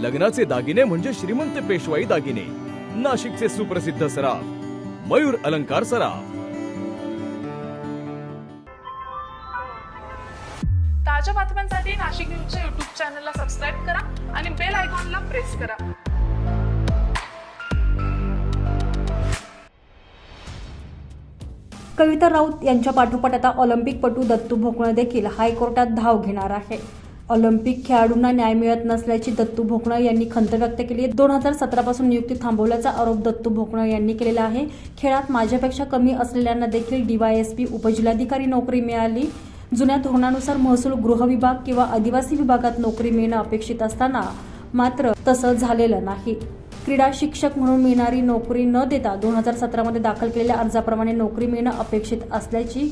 लग्नाचे दागिने म्हणजे श्रीमंत पेशवाई दागिने. नाशिकचे सुप्रसिद्ध सराफ मयूर अलंकार सराफ. ताज्या बातम्यांसाठी नाशिक न्यूजच्या युट्यूब चॅनलला सबस्क्राईब करा आणि बेल आयकॉनला प्रेस करा. कविता राऊत यांच्या पाठोपाठ आता ऑलिम्पिकपटू दत्तू भोकणं देखील हायकोर्टात धाव घेणार आहे. ऑलिम्पिक खेळाडूंना न्याय मिळत नसल्याची दत्तू भोकणं यांनी खंत व्यक्त केली आहे. दोन हजार सतरापासून नियुक्ती थांबवल्याचा आरोप दत्तू भोकणं यांनी केलेला आहे. खेळात माझ्यापेक्षा कमी असलेल्यांना देखील डीवायएसपी उपजिल्हाधिकारी नोकरी मिळाली. जुन्या धोरणानुसार महसूल गृह विभाग किंवा आदिवासी विभागात नोकरी मिळणं अपेक्षित असताना मात्र तसं झालेलं नाही. क्रीडा शिक्षक म्हणून मिळणारी नोकरी न देता दोन हजार सतरामध्ये दाखल केलेल्या अर्जाप्रमाणे नोकरी मिळणं अपेक्षित असल्याची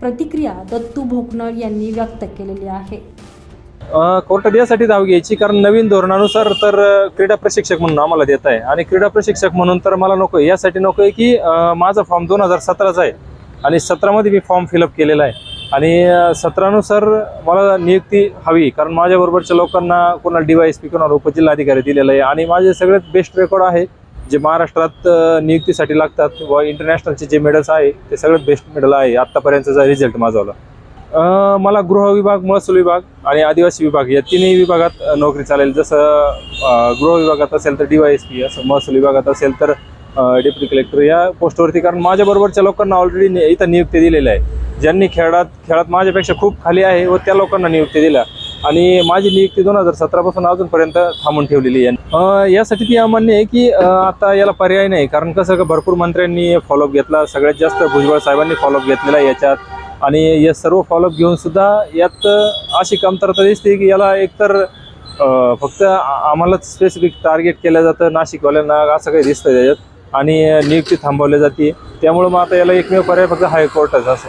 प्रतिक्रिया दत्तू भोकनळ यांनी व्यक्त केलेली आहे. कोर्टात यासाठी धाव घ्यायची कारण नवीन धोरणानुसार तर क्रीडा प्रशिक्षक म्हणून आम्हाला देत आहे. आणि क्रीडा प्रशिक्षक म्हणून तर मला नको आहे. यासाठी नको आहे की माझा फॉर्म दोन हजार सतराचा आहे. आणि सतरामध्ये मी फॉर्म फिलअप केलेला आहे. आणि सत्रानुसार मला नियुक्ती हवी कारण माझ्याबरोबरच्या लोकांना कोणाला डीवायस पी कोणाला उपजिल्हाधिकारी दिलेला आहे. आणि माझे सगळ्यात बेस्ट रेकॉर्ड आहे जे महाराष्ट्रात नियुक्तीसाठी लागतात व इंटरनॅशनलचे जे मेडल्स आहे ते सगळ्यात बेस्ट मेडल आहे. आत्तापर्यंतचा रिझल्ट माझावला मला गृह विभाग महसूल विभाग आणि आदिवासी विभाग या तिन्ही विभागात नोकरी चालेल. जसं गृहविभागात गृह विभागात असेल तर एस पी असं महसूल विभागात असेल तर डेप्युटी कलेक्टर या पोस्टवरती कारण माझ्याबरोबरच्या लोकांना ऑलरेडी इथं नियुक्ती दिलेली आहे. ज्यांनी खेळात खेळात माझ्यापेक्षा खूप खाली आहे व त्या लोकांना नियुक्ती दिल्या. आणि माझी नियुक्ती दोन हजार सतरापासून अजूनपर्यंत थांबून ठेवलेली आहे. यासाठी ती अमान्य आहे की आता याला पर्याय नाही. कारण कसं का भरपूर मंत्र्यांनी फॉलोअप घेतला. सगळ्यात जास्त भुजबळ साहेबांनी फॉलोअप घेतलेला आहे याच्यात. आणि या सर्व फॉलोअप घेऊन सुद्धा यात अशी कमतरता दिसते की याला एकतर फक्त आम्हालाच स्पेसिफिक टार्गेट केलं जातं नाशिकवाल्यांना असं काही दिसतं त्याच्यात. आणि नियुक्ती थांबवली जाते. त्यामुळे मग आता याला एकमेव पर्याय फक्त हायकोर्टच असं.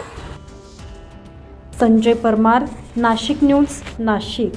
संजय परमार नाशिक न्यूज नाशिक.